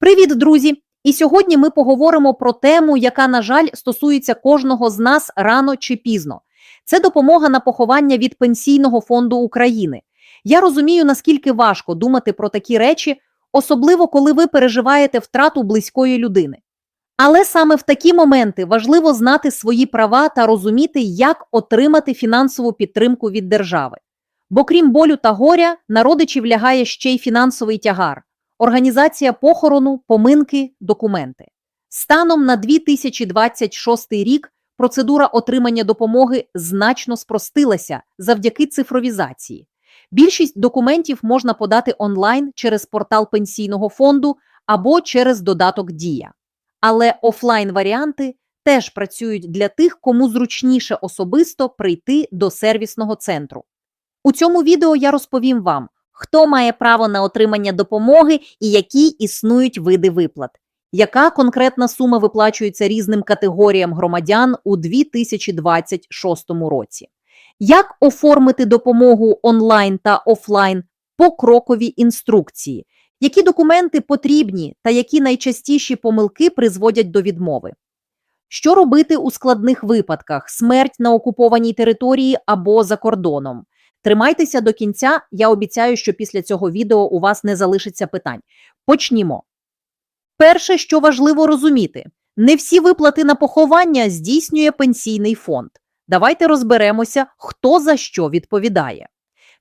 Привіт, друзі! І сьогодні ми поговоримо про тему, яка, на жаль, стосується кожного з нас рано чи пізно. Це допомога на поховання від Пенсійного фонду України. Я розумію, наскільки важко думати про такі речі, особливо коли ви переживаєте втрату близької людини. Але саме в такі моменти важливо знати свої права та розуміти, як отримати фінансову підтримку від держави. Бо крім болю та горя, на родичів лягає ще й фінансовий тягар організація похорону, поминки, документи. Станом на 2026 рік процедура отримання допомоги значно спростилася завдяки цифровізації. Більшість документів можна подати онлайн через портал пенсійного фонду або через додаток Дія. Але офлайн варіанти теж працюють для тих, кому зручніше особисто прийти до сервісного центру. У цьому відео я розповім вам, хто має право на отримання допомоги і які існують види виплат. Яка конкретна сума виплачується різним категоріям громадян у 2026 році? Як оформити допомогу онлайн та офлайн покрокові інструкції? Які документи потрібні та які найчастіші помилки призводять до відмови? Що робити у складних випадках: смерть на окупованій території або за кордоном? Тримайтеся до кінця. Я обіцяю, що після цього відео у вас не залишиться питань. Почнімо. Перше, що важливо розуміти, не всі виплати на поховання здійснює пенсійний фонд. Давайте розберемося, хто за що відповідає.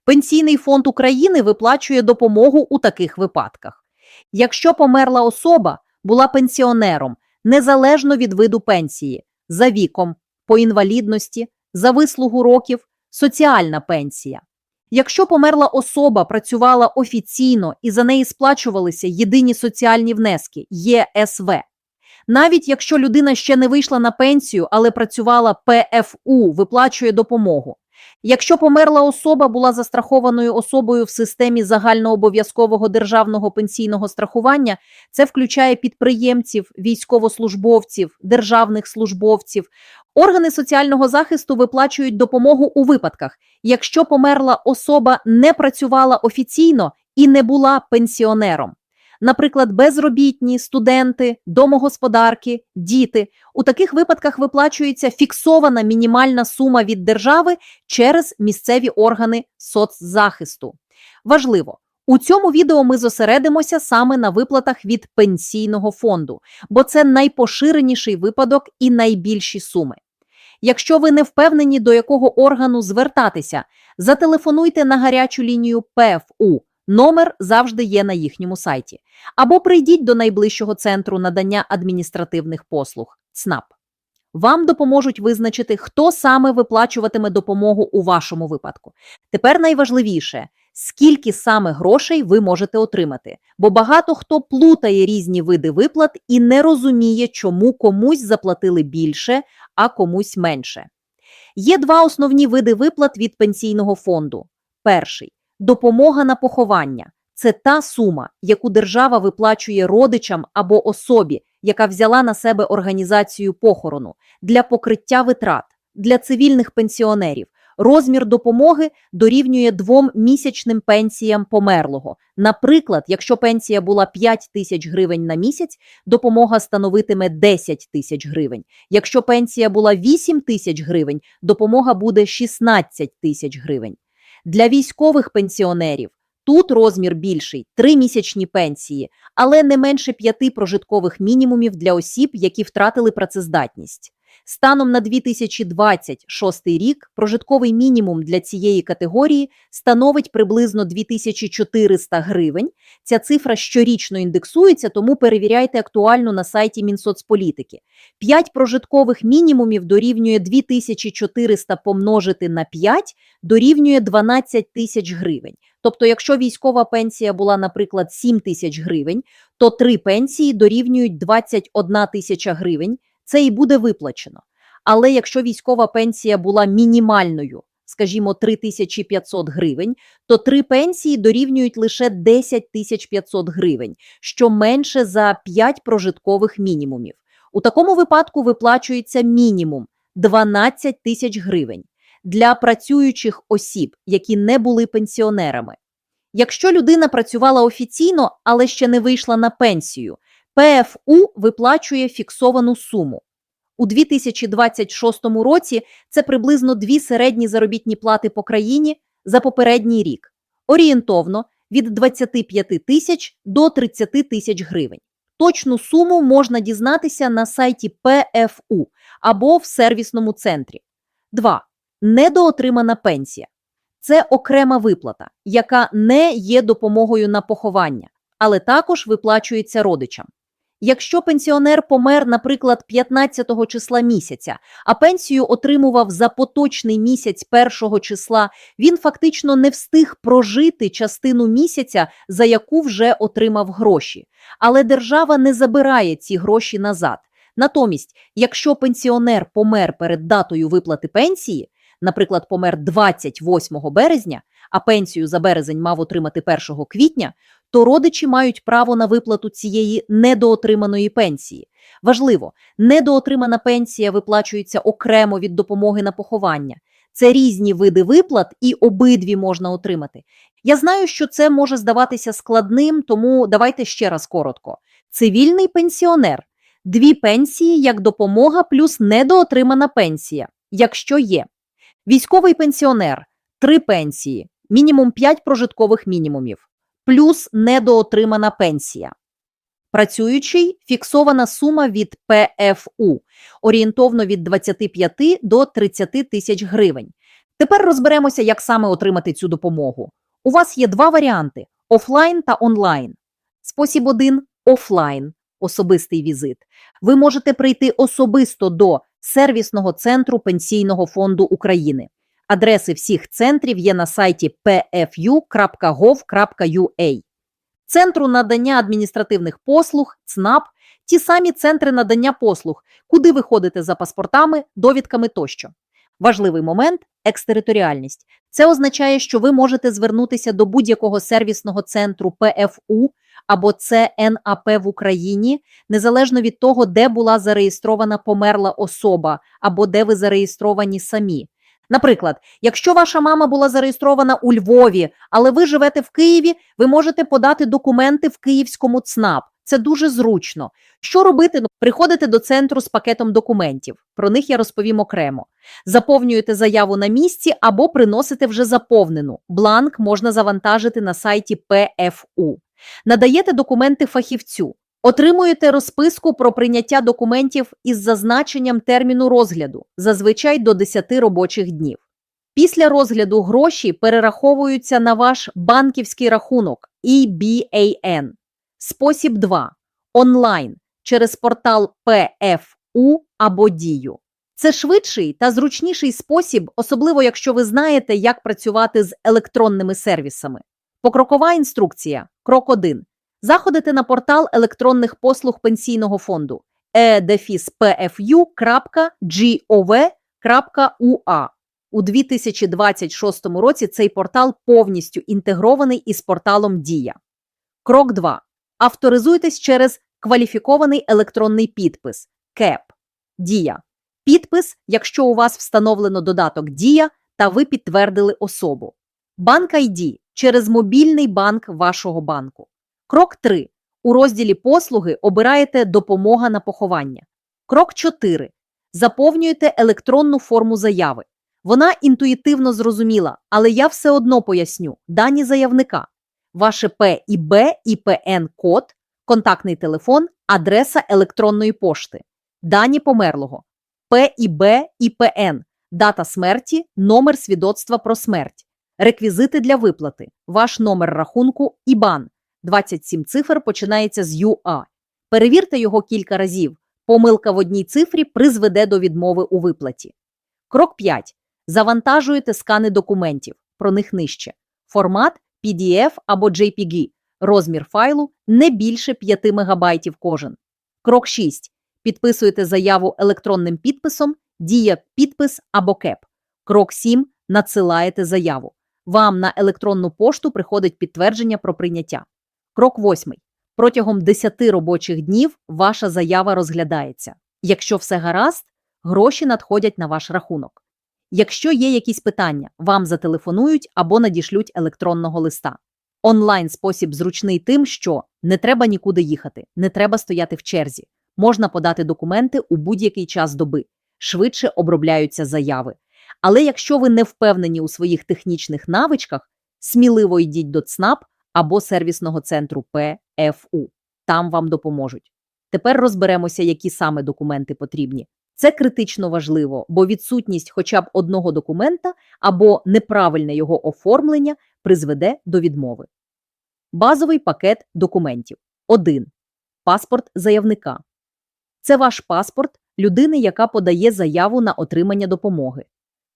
Пенсійний фонд України виплачує допомогу у таких випадках. Якщо померла особа була пенсіонером незалежно від виду пенсії, за віком, по інвалідності, за вислугу років, соціальна пенсія. Якщо померла особа працювала офіційно і за неї сплачувалися єдині соціальні внески ЄСВ. Навіть якщо людина ще не вийшла на пенсію, але працювала ПФУ, виплачує допомогу. Якщо померла особа була застрахованою особою в системі загальнообов'язкового державного пенсійного страхування, це включає підприємців, військовослужбовців, державних службовців. Органи соціального захисту виплачують допомогу у випадках, якщо померла особа не працювала офіційно і не була пенсіонером. Наприклад, безробітні, студенти, домогосподарки, діти. У таких випадках виплачується фіксована мінімальна сума від держави через місцеві органи соцзахисту. Важливо, у цьому відео ми зосередимося саме на виплатах від пенсійного фонду, бо це найпоширеніший випадок і найбільші суми. Якщо ви не впевнені, до якого органу звертатися, зателефонуйте на гарячу лінію ПФУ. Номер завжди є на їхньому сайті. Або прийдіть до найближчого центру надання адміністративних послуг ЦНАП. Вам допоможуть визначити, хто саме виплачуватиме допомогу у вашому випадку. Тепер найважливіше, скільки саме грошей ви можете отримати, бо багато хто плутає різні види виплат і не розуміє, чому комусь заплатили більше, а комусь менше. Є два основні види виплат від пенсійного фонду. Перший допомога на поховання це та сума, яку держава виплачує родичам або особі, яка взяла на себе організацію похорону для покриття витрат для цивільних пенсіонерів. Розмір допомоги дорівнює двом місячним пенсіям померлого. Наприклад, якщо пенсія була 5 тисяч гривень на місяць, допомога становитиме 10 тисяч гривень. Якщо пенсія була 8 тисяч гривень, допомога буде 16 тисяч гривень. Для військових пенсіонерів тут розмір більший три місячні пенсії, але не менше п'яти прожиткових мінімумів для осіб, які втратили працездатність. Станом на 2026 рік прожитковий мінімум для цієї категорії становить приблизно 2400 гривень. Ця цифра щорічно індексується, тому перевіряйте актуально на сайті Мінсоцполітики. 5 прожиткових мінімумів дорівнює 2400 помножити на 5 дорівнює 12 тисяч гривень. Тобто, якщо військова пенсія була, наприклад, 7 тисяч гривень, то три пенсії дорівнюють 21 тисяча гривень це і буде виплачено. Але якщо військова пенсія була мінімальною, скажімо, 3500 гривень, то три пенсії дорівнюють лише 10 500 гривень, що менше за 5 прожиткових мінімумів. У такому випадку виплачується мінімум 12 тисяч гривень для працюючих осіб, які не були пенсіонерами. Якщо людина працювала офіційно, але ще не вийшла на пенсію, ПФУ виплачує фіксовану суму. У 2026 році це приблизно дві середні заробітні плати по країні за попередній рік, орієнтовно від 25 тисяч до 30 тисяч гривень. Точну суму можна дізнатися на сайті ПФУ або в сервісному центрі. 2. Недоотримана пенсія. Це окрема виплата, яка не є допомогою на поховання, але також виплачується родичам. Якщо пенсіонер помер, наприклад, 15 числа місяця, а пенсію отримував за поточний місяць першого числа, він фактично не встиг прожити частину місяця, за яку вже отримав гроші. Але держава не забирає ці гроші назад. Натомість, якщо пенсіонер помер перед датою виплати пенсії, наприклад, помер 28 березня, а пенсію за березень мав отримати 1 квітня, то родичі мають право на виплату цієї недоотриманої пенсії. Важливо, недоотримана пенсія виплачується окремо від допомоги на поховання. Це різні види виплат, і обидві можна отримати. Я знаю, що це може здаватися складним, тому давайте ще раз коротко. Цивільний пенсіонер дві пенсії як допомога плюс недоотримана пенсія, якщо є. Військовий пенсіонер три пенсії, мінімум 5 прожиткових мінімумів, плюс недоотримана пенсія. Працюючий фіксована сума від ПФУ, орієнтовно від 25 до 30 тисяч гривень. Тепер розберемося, як саме отримати цю допомогу. У вас є два варіанти: офлайн та онлайн. Спосіб один офлайн, особистий візит. Ви можете прийти особисто до сервісного центру Пенсійного фонду України. Адреси всіх центрів є на сайті pfu.gov.ua. Центру надання адміністративних послуг, ЦНАП, ті самі центри надання послуг, куди ви ходите за паспортами, довідками тощо. Важливий момент екстериторіальність. Це означає, що ви можете звернутися до будь-якого сервісного центру ПФУ або ЦНАП в Україні, незалежно від того, де була зареєстрована померла особа або де ви зареєстровані самі. Наприклад, якщо ваша мама була зареєстрована у Львові, але ви живете в Києві, ви можете подати документи в київському ЦНАП. Це дуже зручно. Що робити? Ну, приходите до центру з пакетом документів. Про них я розповім окремо. Заповнюєте заяву на місці або приносите вже заповнену. Бланк можна завантажити на сайті ПФУ. Надаєте документи фахівцю. Отримуєте розписку про прийняття документів із зазначенням терміну розгляду, зазвичай до 10 робочих днів. Після розгляду гроші перераховуються на ваш банківський рахунок EBAN. Спосіб 2. Онлайн через портал ПФУ або Дію. Це швидший та зручніший спосіб, особливо якщо ви знаєте, як працювати з електронними сервісами. Покрокова інструкція. Крок 1. Заходите на портал електронних послуг пенсійного фонду edefis.pfu.gov.ua. У 2026 році цей портал повністю інтегрований із порталом Дія. Крок 2. Авторизуйтесь через кваліфікований електронний підпис КЕП. Дія. Підпис, якщо у вас встановлено додаток Дія та ви підтвердили особу. Банк ID через мобільний банк вашого банку. Крок 3. У розділі Послуги обираєте Допомога на поховання. Крок 4. Заповнюєте електронну форму заяви. Вона інтуїтивно зрозуміла, але я все одно поясню дані заявника, ваше П і Б і ПН код, контактний телефон, адреса електронної пошти, дані померлого, П і Б і ПН, дата смерті, номер свідоцтва про смерть, реквізити для виплати, ваш номер рахунку ІБАН. 27 цифр починається з ЮА. Перевірте його кілька разів. Помилка в одній цифрі призведе до відмови у виплаті. Крок 5. Завантажуєте скани документів. Про них нижче. Формат PDF або JPG. Розмір файлу не більше 5 МБ кожен. Крок 6. Підписуєте заяву електронним підписом, дія підпис або КЕП. Крок 7. Надсилаєте заяву. Вам на електронну пошту приходить підтвердження про прийняття. Крок 8. Протягом 10 робочих днів ваша заява розглядається. Якщо все гаразд, гроші надходять на ваш рахунок. Якщо є якісь питання, вам зателефонують або надішлють електронного листа. Онлайн спосіб зручний тим, що не треба нікуди їхати, не треба стояти в черзі. Можна подати документи у будь-який час доби, швидше обробляються заяви. Але якщо ви не впевнені у своїх технічних навичках, сміливо йдіть до ЦНАП або сервісного центру ПФУ. Там вам допоможуть. Тепер розберемося, які саме документи потрібні. Це критично важливо, бо відсутність хоча б одного документа або неправильне його оформлення призведе до відмови. Базовий пакет документів. 1. Паспорт заявника. Це ваш паспорт людини, яка подає заяву на отримання допомоги.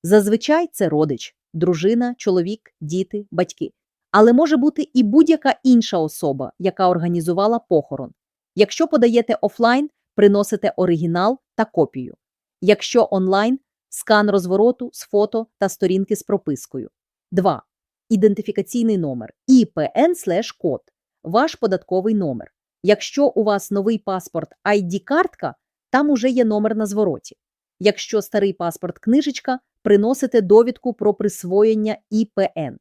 Зазвичай це родич, дружина, чоловік, діти, батьки. Але може бути і будь-яка інша особа, яка організувала похорон. Якщо подаєте офлайн, приносите оригінал та копію. Якщо онлайн скан розвороту з фото та сторінки з пропискою. 2. Ідентифікаційний номер ІПН код ваш податковий номер. Якщо у вас новий паспорт ID-картка, там уже є номер на звороті. Якщо старий паспорт книжечка, приносите довідку про присвоєння ІПН.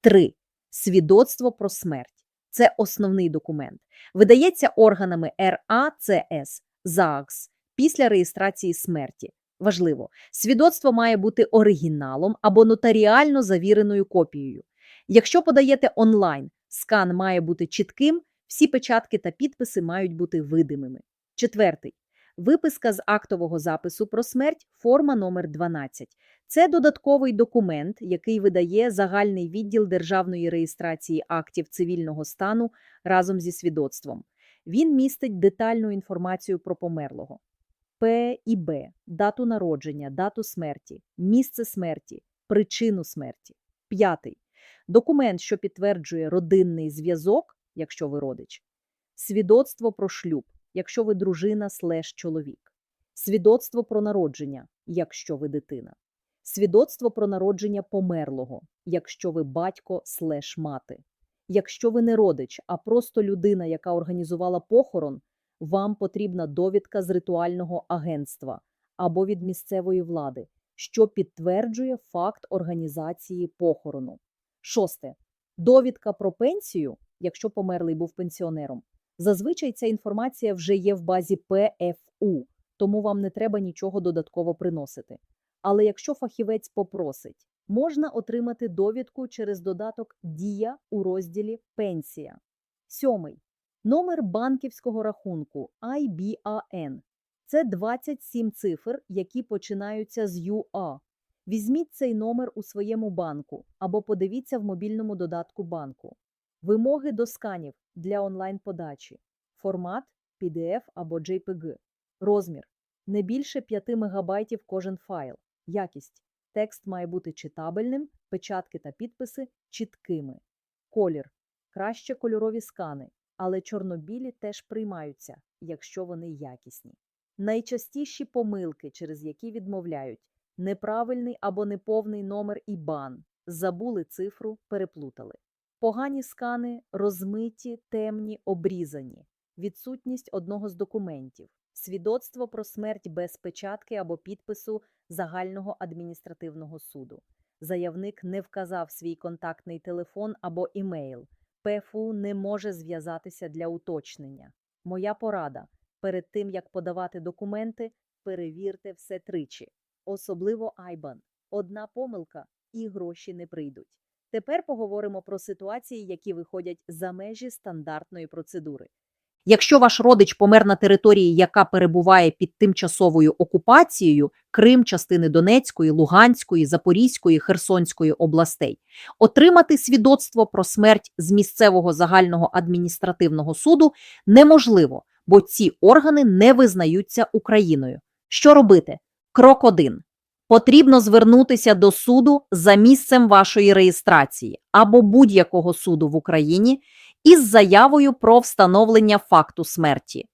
3. Свідоцтво про смерть. Це основний документ. Видається органами РАЦС, ЗАГС після реєстрації смерті. Важливо, свідоцтво має бути оригіналом або нотаріально завіреною копією. Якщо подаєте онлайн, скан має бути чітким, всі печатки та підписи мають бути видимими. Четвертий. Виписка з актового запису про смерть, форма номер 12. Це додатковий документ, який видає загальний відділ державної реєстрації актів цивільного стану разом зі свідоцтвом. Він містить детальну інформацію про померлого. П і Б, дату народження, дату смерті, місце смерті, причину смерті. П'ятий. Документ, що підтверджує родинний зв'язок, якщо ви родич. Свідоцтво про шлюб, якщо ви дружина слеш чоловік. Свідоцтво про народження, якщо ви дитина. Свідоцтво про народження померлого, якщо ви батько слеш мати. Якщо ви не родич, а просто людина, яка організувала похорон, вам потрібна довідка з ритуального агентства або від місцевої влади, що підтверджує факт організації похорону. Шосте. Довідка про пенсію, якщо померлий був пенсіонером. Зазвичай ця інформація вже є в базі ПФУ, тому вам не треба нічого додатково приносити. Але якщо фахівець попросить, можна отримати довідку через додаток Дія у розділі Пенсія. Сьомий. Номер банківського рахунку IBAN. Це 27 цифр, які починаються з UA. Візьміть цей номер у своєму банку або подивіться в мобільному додатку банку. Вимоги до сканів для онлайн-подачі. Формат PDF або JPG. Розмір не більше 5 МБ кожен файл. Якість. Текст має бути читабельним, печатки та підписи чіткими. Колір. Краще кольорові скани, але чорнобілі теж приймаються, якщо вони якісні. Найчастіші помилки, через які відмовляють неправильний або неповний номер IBAN, забули цифру, переплутали. Погані скани розмиті, темні, обрізані, відсутність одного з документів, свідоцтво про смерть без печатки або підпису загального адміністративного суду. Заявник не вказав свій контактний телефон або імейл. ПФУ не може зв'язатися для уточнення. Моя порада: перед тим як подавати документи, перевірте все тричі, особливо Айбан. Одна помилка і гроші не прийдуть. Тепер поговоримо про ситуації, які виходять за межі стандартної процедури. Якщо ваш родич помер на території, яка перебуває під тимчасовою окупацією Крим, частини Донецької, Луганської, Запорізької, Херсонської областей, отримати свідоцтво про смерть з місцевого загального адміністративного суду неможливо, бо ці органи не визнаються Україною. Що робити? Крок 1. Потрібно звернутися до суду за місцем вашої реєстрації або будь-якого суду в Україні із заявою про встановлення факту смерті.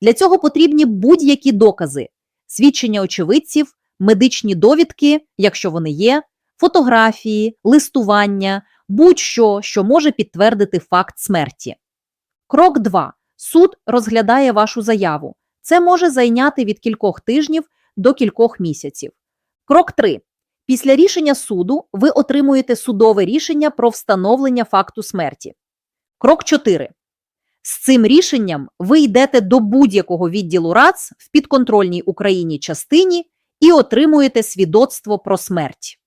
Для цього потрібні будь-які докази, свідчення очевидців, медичні довідки, якщо вони є, фотографії, листування, будь-що, що може підтвердити факт смерті. Крок 2. Суд розглядає вашу заяву. Це може зайняти від кількох тижнів до кількох місяців. Крок 3. Після рішення суду ви отримуєте судове рішення про встановлення факту смерті. Крок 4. З цим рішенням ви йдете до будь-якого відділу РАЦ в підконтрольній Україні частині і отримуєте свідоцтво про смерть.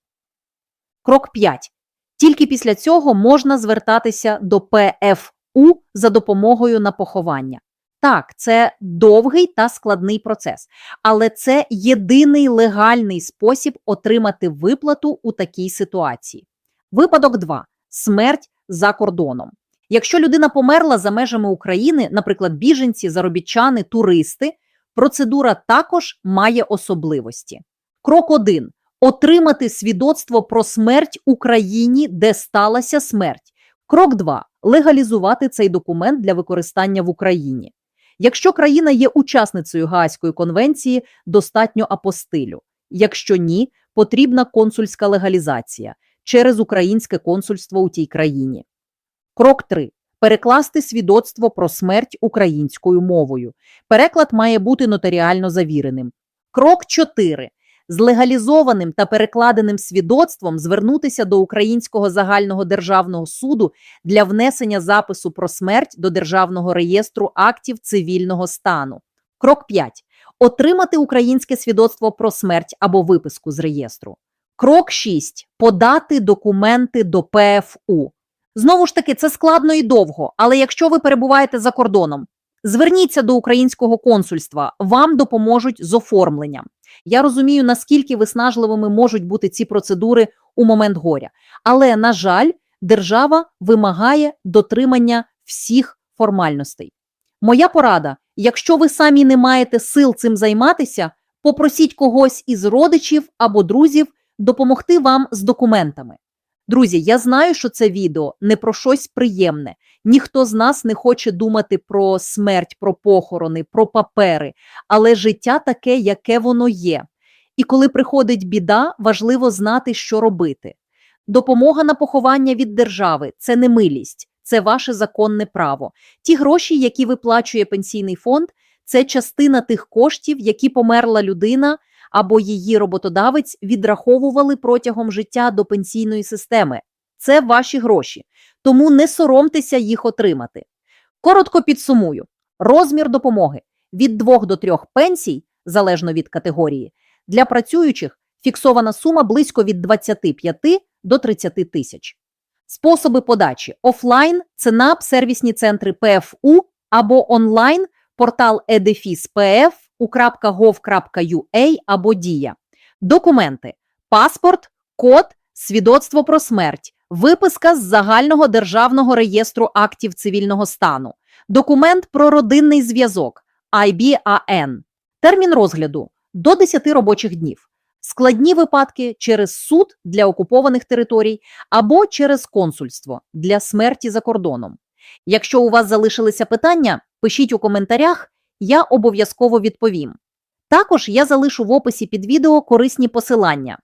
Крок 5. Тільки після цього можна звертатися до ПФУ за допомогою на поховання. Так, це довгий та складний процес, але це єдиний легальний спосіб отримати виплату у такій ситуації. Випадок 2. Смерть за кордоном. Якщо людина померла за межами України, наприклад, біженці, заробітчани, туристи, процедура також має особливості. Крок 1. Отримати свідоцтво про смерть Україні, де сталася смерть. Крок 2. Легалізувати цей документ для використання в Україні. Якщо країна є учасницею Гаазької конвенції, достатньо апостилю. Якщо ні, потрібна консульська легалізація через українське консульство у тій країні. Крок 3. Перекласти свідоцтво про смерть українською мовою. Переклад має бути нотаріально завіреним. Крок 4. З легалізованим та перекладеним свідоцтвом звернутися до Українського загального державного суду для внесення запису про смерть до Державного реєстру актів цивільного стану. Крок 5. Отримати українське свідоцтво про смерть або виписку з реєстру. Крок 6. Подати документи до ПФУ. Знову ж таки, це складно і довго, але якщо ви перебуваєте за кордоном, зверніться до українського консульства, вам допоможуть з оформленням. Я розумію, наскільки виснажливими можуть бути ці процедури у момент горя. Але, на жаль, держава вимагає дотримання всіх формальностей. Моя порада: якщо ви самі не маєте сил цим займатися, попросіть когось із родичів або друзів допомогти вам з документами. Друзі, я знаю, що це відео не про щось приємне. Ніхто з нас не хоче думати про смерть, про похорони, про папери, але життя таке, яке воно є. І коли приходить біда, важливо знати, що робити. Допомога на поховання від держави це не милість, це ваше законне право. Ті гроші, які виплачує пенсійний фонд, це частина тих коштів, які померла людина або її роботодавець відраховували протягом життя до пенсійної системи. Це ваші гроші, тому не соромтеся їх отримати. Коротко підсумую: розмір допомоги від 2 до 3 пенсій, залежно від категорії, для працюючих фіксована сума близько від 25 до 30 тисяч. Способи подачі офлайн ЦНАП, сервісні центри ПФУ або онлайн портал edefis.pf.gov.ua або Дія. Документи: паспорт, код, свідоцтво про смерть, виписка з загального державного реєстру актів цивільного стану, документ про родинний зв'язок IBAN, термін розгляду до 10 робочих днів. Складні випадки через суд для окупованих територій або через консульство для смерті за кордоном. Якщо у вас залишилися питання, пишіть у коментарях, я обов'язково відповім. Також я залишу в описі під відео корисні посилання.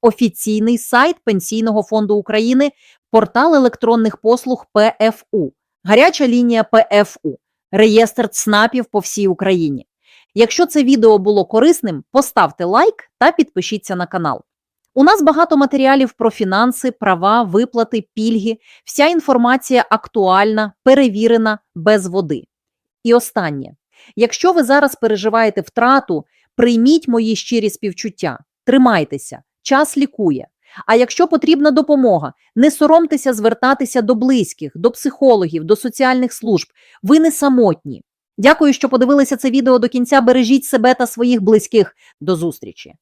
Офіційний сайт Пенсійного фонду України, портал електронних послуг ПФУ, гаряча лінія ПФУ, реєстр ЦНАПів по всій Україні. Якщо це відео було корисним, поставте лайк та підпишіться на канал. У нас багато матеріалів про фінанси, права, виплати, пільги. Вся інформація актуальна, перевірена, без води. І останнє: якщо ви зараз переживаєте втрату, прийміть мої щирі співчуття, тримайтеся, час лікує. А якщо потрібна допомога, не соромтеся звертатися до близьких, до психологів, до соціальних служб. Ви не самотні. Дякую, що подивилися це відео до кінця. Бережіть себе та своїх близьких. До зустрічі!